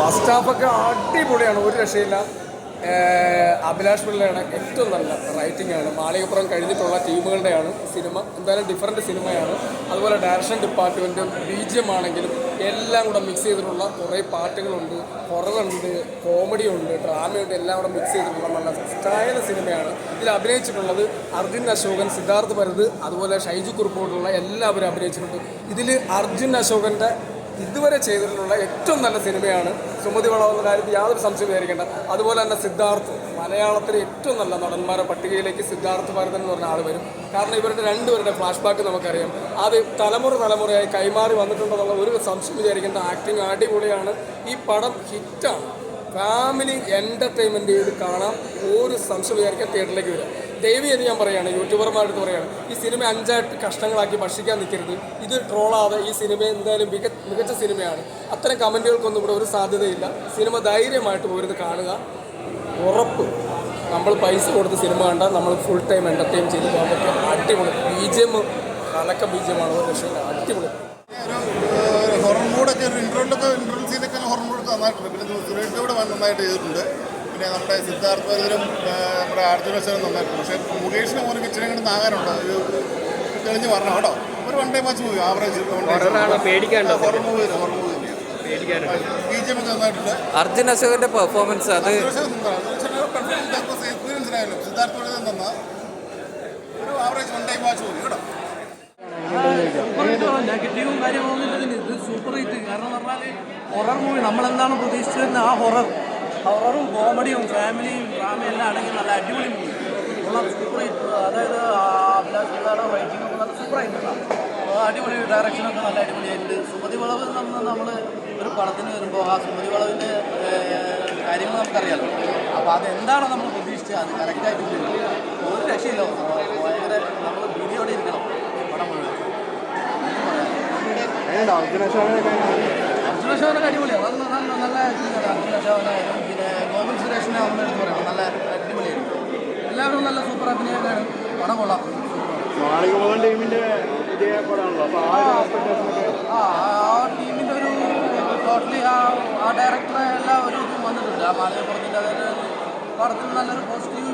First ഹാഫൊക്കെ അടിപൊളിയാണ് ഒരു രക്ഷയില്ല. അഭിലാഷ് പിള്ളയാണ് ഏറ്റവും നല്ല റൈറ്റിംഗ് ആണ്. മാളികപ്പുറം കഴിഞ്ഞിട്ടുള്ള ടീമുകളുടെയാണ് സിനിമ. എന്തായാലും ഡിഫറെന്റ് സിനിമയാണ്. അതുപോലെ ഡയറക്ഷൻ ഡിപ്പാർട്ട്മെന്റും ബി ജി എം ആണെങ്കിലും എല്ലാം കൂടെ മിക്സ് ചെയ്തിട്ടുള്ള കുറേ പാട്ടുകളുണ്ട്. ഹൊററുണ്ട് കോമഡി ഉണ്ട് ഡ്രാമയുണ്ട് എല്ലാം കൂടെ മിക്സ് ചെയ്തിട്ടുള്ള നല്ല സ്റ്റൈൽ സിനിമയാണ്. ഇതിൽ അഭിനയിച്ചിട്ടുള്ളത് അർജുൻ അശോകൻ സിദ്ധാർത്ഥ് ഭരത് അതുപോലെ ഷൈജു കുറുപ്പോട്ടുള്ള എല്ലാവരും അഭിനയിച്ചിട്ടുണ്ട്. ഇതിൽ അർജുൻ അശോകന്റെ ഇതുവരെ ചെയ്തിട്ടുള്ള ഏറ്റവും നല്ല സിനിമയാണ് സുമതി വളവെന്ന കാര്യത്തിൽ യാതൊരു സംശയം വിചാരിക്കേണ്ട. അതുപോലെ തന്നെ സിദ്ധാർത്ഥ് മലയാളത്തിലെ ഏറ്റവും നല്ല നടന്മാരെ പട്ടികയിലേക്ക് സിദ്ധാർത്ഥ് ഭരതൻ എന്ന് പറഞ്ഞ ആൾ വരും. കാരണം ഇവരുടെ രണ്ടുപേരുടെ ഫ്ലാഷ് ബാക്ക് നമുക്കറിയാം. അത് തലമുറ തലമുറയായി കൈമാറി വന്നിട്ടുണ്ടെന്നുള്ള ഒരു സംശയം വിചാരിക്കേണ്ട ആക്ടിങ് അടിപൊളിയാണ്. ഈ പടം ഹിറ്റാണ്. ഫാമിലി എന്റർടൈൻമെന്റ് ചെയ്ത് കാണാം. ഒരു സംശയം വിചാരിക്കാൻ തിയേറ്ററിലേക്ക് വരാം. ദയവി എന്ന് ഞാൻ പറയുകയാണ് യൂട്യൂബർമാരടുത്ത് പറയുകയാണ് ഈ സിനിമ അഞ്ചായിട്ട് കഷ്ടങ്ങളാക്കി ഭക്ഷിക്കാൻ നിൽക്കരുത്. ഇത് ട്രോളാതെ ഈ സിനിമ എന്തായാലും മിക മികച്ച സിനിമയാണ്. അത്തരം കമന്റുകൾക്കൊന്നും ഇവിടെ ഒരു സാധ്യതയില്ല. സിനിമ ധൈര്യമായിട്ട് പോരുത് കാണുക. ഉറപ്പ്. നമ്മൾ പൈസ കൊടുത്ത് സിനിമ കണ്ട നമ്മൾ ഫുൾ ടൈം എന്റർടൈൻ ചെയ്ത് പോകാൻ പറ്റും. അടിപൊളി. ബി ജി എം കലക്ക ബി ജി എം ആണ് ഒരു അടിപൊളി ഹോർമോഡൊക്കെ ഇൻട്രോയിലൊക്കെ ഇൻട്രോൾ സീനൊക്കെ ഹൊറർ മൂഡൊക്കെ നന്നായിട്ടുണ്ട്. പിന്നെ വന്ന് നന്നായിട്ട് ചെയ്തിട്ടുണ്ട്. പിന്നെ നമ്മുടെ സിദ്ധാർത്ഥ ഭരതനും നമ്മുടെ അർജുന അശോകനും നന്നായിരുന്നു. പക്ഷേ മുകേഷിന് പോലും ഇച്ചിരി കൂടെ നാകാനുണ്ട് ഒരു തെളിഞ്ഞ് പറഞ്ഞു കേട്ടോ. ഒരു one day match movie average പേടിക്കാണ്ടോ horror movie horror movie പേടിക്കാനുണ്ട്? ബി ജെ പി നന്നായിട്ടുണ്ട്. അർജുൻ അശോകന്റെ പെർഫോമൻസ് അത് എക്സ്പീരിയൻസ് ആയാലും സിദ്ധാർത്ഥ ഭരതൻ തന്ന ഒരു average one day match movie കേട്ടോ. നെഗറ്റീവും കാര്യങ്ങളൊന്നും ഇതിന് ഇത് സൂപ്പർ ഹിറ്റ് കാരണം എന്ന് പറഞ്ഞാൽ ഹൊറർ മൂവി നമ്മളെന്താണ് പ്രതീക്ഷിച്ചിരുന്ന ആ ഹൊറർ ഹൊററും കോമഡിയും ഫാമിലിയും ഡ്രാമയും എല്ലാം അടങ്ങി നല്ല അടിപൊളി മൂവി ഉള്ള സൂപ്പർ ഹിറ്റ് അതായത് അഭിലാഷ് പിള്ളയുടെ റൈറ്റിംഗ് ഒക്കെ നല്ല സൂപ്പർ ആയിട്ടുണ്ടാവും അടിപൊളി ഡയറക്ഷനൊക്കെ നല്ല അടിപൊളിയായിട്ടുണ്ട്. സുമതി വളവ് നമ്മൾ നമ്മൾ ഒരു പടത്തിന് വരുമ്പോൾ ആ സുമതി വളവിന്റെ കാര്യങ്ങൾ നമുക്കറിയാമല്ലോ അപ്പോൾ അതെന്താണോ നമ്മൾ പ്രതീക്ഷിച്ചത് അത് കറക്റ്റായിട്ട് ഒരു രക്ഷയില്ല. ഭയങ്കര നമ്മൾ വീഡിയോടെ ഇരിക്കണം പടം മുഴുവൻ. ശോഭനൊക്കെ അടിപൊളിയാണ്. നല്ല നല്ല ശോഭനായാലും പിന്നെ ഗോകുൽ സുരേഷിനെ നമ്മൾ എടുത്ത് പറയാം. നല്ല അടിപൊളിയായിരുന്നു. എല്ലാവരും നല്ല സൂപ്പർ അഭിനയമാണ് പടം കൊള്ളാം. മാളികമോഹൻ ടീമിന്റെ ആ ടീമിന്റെ ഒരു ടോട്ടലി ആ ഡയറക്ടറെ എല്ലാം ഒരു ഇതും വന്നിട്ടുണ്ട്. ആ മാലയപ്പുറത്തിന്റെ അതായത് പടത്തിൽ നല്ലൊരു പോസിറ്റീവ്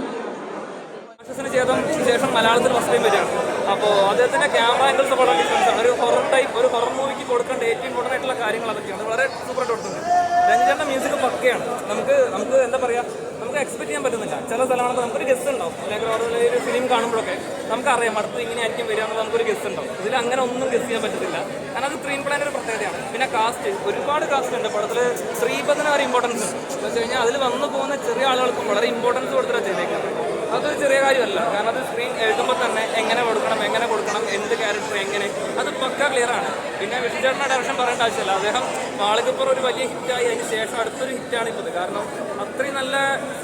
ശേഷം മലയാളത്തിൽ ഫസ്റ്റ് ടൈം വരികയാണ്. അപ്പോൾ അദ്ദേഹത്തിന്റെ ക്യാമറ ആംഗിൾസ് വളരെ ഡിഫറൻസ് ആണ്. ഒരു ഹൊറർ ടൈപ്പ് ഒരു ഹൊറർ മൂവിക്ക് കൊടുക്കേണ്ട ഏറ്റവും ഇമ്പോർട്ടന്റ് ആയിട്ടുള്ള കാര്യങ്ങൾ അതൊക്കെയാണ്. അത് വളരെ സൂപ്പറായിട്ട് കൊടുത്തിട്ടുണ്ട്. രഞ്ജന്റെ മ്യൂസിക് പക്കയാണ്. നമുക്ക് നമുക്ക് എന്താ പറയുക നമുക്ക് എക്സ്പെക്ട് ചെയ്യാൻ പറ്റുന്നില്ല. ചില സ്ഥലമാണെങ്കിൽ നമുക്കൊരു ഗസ്റ്റ് ഉണ്ടാവും. അല്ലെങ്കിൽ ഓരോ ഒരു ഫിലിം കാണുമ്പോഴൊക്കെ നമുക്കറിയാം അടുത്ത് ഇങ്ങനെ ആയിരിക്കും വരിക എന്നുള്ളത് നമുക്കൊരു ഗസ്റ്റ് ഉണ്ടാവും. ഇതിൽ അങ്ങനെ ഒന്നും ഗസ്റ്റ് ചെയ്യാൻ പറ്റത്തില്ല. കാരണം അത് സ്ക്രീൻ പ്ലാന്റെ ഒരു പ്രത്യേകതയാണ്. പിന്നെ കാസ്റ്റ് ഒരുപാട് കാസ്റ്റ് ഉണ്ട്. പടത്തിൽ ശ്രീപദിന് ഒരു ഇമ്പോർട്ടൻസ് ഉണ്ട്. എന്ന് വെച്ച് കഴിഞ്ഞാൽ അതിൽ വന്നു പോകുന്ന ചെറിയ ആളുകൾക്കും വളരെ ഇമ്പോർട്ടൻസ് കൊടുത്തിട്ടാണ് ചെയ്തേക്കുന്നത്. അതൊരു ചെറിയ കാര്യമല്ല. കാരണം അത് സ്ക്രീൻ എഴുതുമ്പോൾ തന്നെ എങ്ങനെ കൊടുക്കണം എങ്ങനെ കൊടുക്കണം എന്ത് ക്യാരക്ടർ എങ്ങനെ? അത് പക്ക ക്ലിയർ ആണ്. പിന്നെ വിഷ്ണുചേട്ടന്റെ ഡയറക്ഷൻ പറയേണ്ട ആവശ്യമില്ല. അദ്ദേഹം മാളികപ്പുറം ഒരു വലിയ ഹിറ്റായി അതിന് ശേഷം അടുത്തൊരു ഹിറ്റാണ് ഇപ്പോൾ കാരണം അത്രയും നല്ല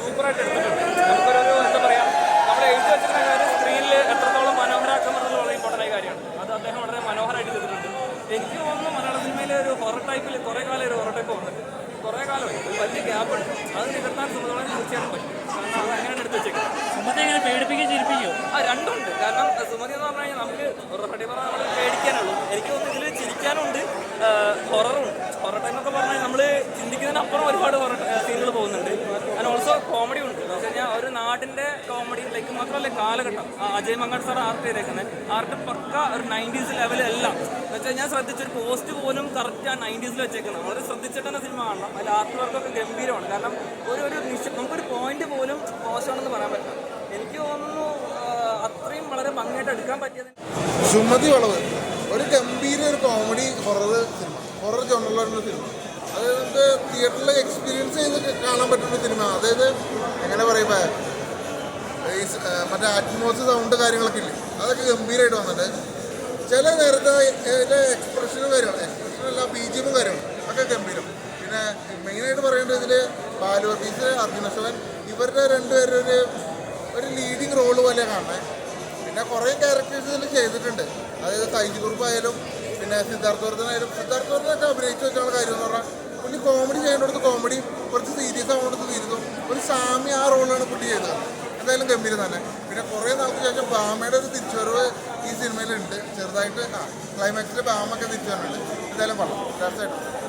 സൂപ്പറായിട്ട് എടുത്തിട്ടുണ്ട്. നമുക്കൊരു എന്താ പറയുക നമ്മൾ എഴുതി വെച്ചിരുന്ന കാര്യം സ്ക്രീനിൽ എത്രത്തോളം മനോഹരാക്കം എന്നുള്ളത് വളരെ ഇമ്പോർട്ടന്റ് ആയ കാര്യമാണ്. അത് അദ്ദേഹം വളരെ മനോഹരമായിട്ട് ചെയ്തിട്ടുണ്ട്. എനിക്ക് തോന്നുന്നു മലയാള സിനിമയിലെ ഒരു ഹൊറർ ടൈപ്പിൽ കുറേ കാലം ഒരു ഹൊറർ ടൈപ്പ് വന്നിട്ട് കുറേ കാലമായി. വലിയ ഗ്യാപ്പ് ഉണ്ട്. അത് നികത്താൻ സുമതോളം തീർച്ചയായിട്ടും പറ്റും. കാരണം അത് അങ്ങനെയാണ് എടുത്ത് വെച്ചേക്കുന്നത്. സുമതി എന്ന് പറഞ്ഞു കഴിഞ്ഞാൽ നമുക്ക് റെഡി പറഞ്ഞാൽ നമ്മൾ പേടിക്കാനുള്ളൂ എനിക്ക് തോന്നുന്നു ഇതിൽ ചിരിക്കാനുണ്ട്. ഹൊററുണ്ട് ഹൊറർ ടൈം എന്നൊക്കെ പറഞ്ഞാൽ നമ്മൾ ചിന്തിക്കുന്നതിനപ്പുറം ഒരുപാട് ഹൊറർ സീനുകൾ പോകുന്നുണ്ട്. ആൻഡ് ഓൾസോ കോമഡി ഉണ്ട്. എന്ന് വെച്ച് കഴിഞ്ഞാൽ ഒരു നാടിന്റെ കോമഡി ലൈക്ക് മാത്രമല്ല കാലഘട്ടം. അജയ് മങ്ങാട് സാർ ആർട്ട് ചെയ്തേക്കുന്നത് ആർട്ട് പക്ക ഒരു നയന്റീസ് ലെവലെല്ലാം എന്ന് വെച്ചാൽ ഞാൻ ശ്രദ്ധിച്ചൊരു പോസ്റ്റ് പോലും കറക്റ്റ് ആ നയന്റീസിൽ വെച്ചേക്കുന്നത് വളരെ ശ്രദ്ധിച്ചിട്ട് തന്നെ സിനിമ കാണണം. അതിൽ ആർട്ട് വർക്കൊക്കെ ഗംഭീരമാണ്. കാരണം ഒരു ഒരു നിശ്ചയം നമുക്കൊരു പോയിന്റ് പോലും മോശമാണെന്ന് പറയാൻ പറ്റില്ല. എനിക്ക് തോന്നുന്നു ഭംഗിയായിട്ട് എടുക്കാൻ പറ്റിയത് സുമതി വളവ്. ഒരു ഗംഭീര ഒരു കോമഡി ഹൊറർ സിനിമ ഹൊറർ ജോണറിലുള്ള സിനിമ അത് നമുക്ക് തിയേറ്ററിൽ എക്സ്പീരിയൻസ് ചെയ്ത് കാണാൻ പറ്റുന്ന സിനിമ അതായത് എങ്ങനെ പറയുമ്പോൾ മറ്റേ അറ്റ്മോസ് സൗണ്ട് കാര്യങ്ങളൊക്കെ ഇല്ലേ? അതൊക്കെ ഗംഭീരമായിട്ട് വന്നിട്ട് ചില നേരത്തെ എക്സ്പ്രഷനും കാര്യങ്ങൾ എക്സ്പ്രഷൻ അല്ല ബി ജി എമ്മും കാര്യങ്ങളും ഒക്കെ ഗംഭീരം. പിന്നെ മെയിനായിട്ട് പറയേണ്ടത് ഇതിൽ ബാലു വർഗീസ് അർജുനശവൻ ഇവരുടെ രണ്ടുപേരും ഒരു ഒരു ലീഡിങ് റോൾ പോലെ കാണുന്നത് പിന്നെ കുറേ ക്യാരക്ടേഴ്സ് ഇതിൽ ചെയ്തിട്ടുണ്ട്. അതായത് സൈജ് കുറുപ്പായാലും പിന്നെ സിദ്ധാർത്ഥ സിദ്ധാർത്ഥവർദ്ധനൊക്കെ സിദ്ധാർത്ഥ വർദ്ധനൊക്കെ അഭിനയിച്ചു വെച്ചുള്ള കാര്യം എന്ന് പറഞ്ഞാൽ പുള്ളി കോമഡി ചെയ്യേണ്ടടുത്ത് കോമഡി കുറച്ച് സീരിയസ് ആവേണ്ടത് സീരിയസും ഒരു സാമി ആ റോളാണ് പുള്ളി ചെയ്തത്. എന്തായാലും ഗംഭീരം തന്നെ പിന്നെ കുറേ നാൾക്ക് ശേഷം ബാമയുടെ ഒരു തിരിച്ചുവരവ് ഈ സിനിമയിലുണ്ട് ചെറുതായിട്ട് ആ ക്ലൈമാക്സിൽ ബാമൊക്കെ തിരിച്ചു വന്നിട്ടുണ്ട്. എന്തായാലും പറഞ്ഞു തീർച്ചയായിട്ടും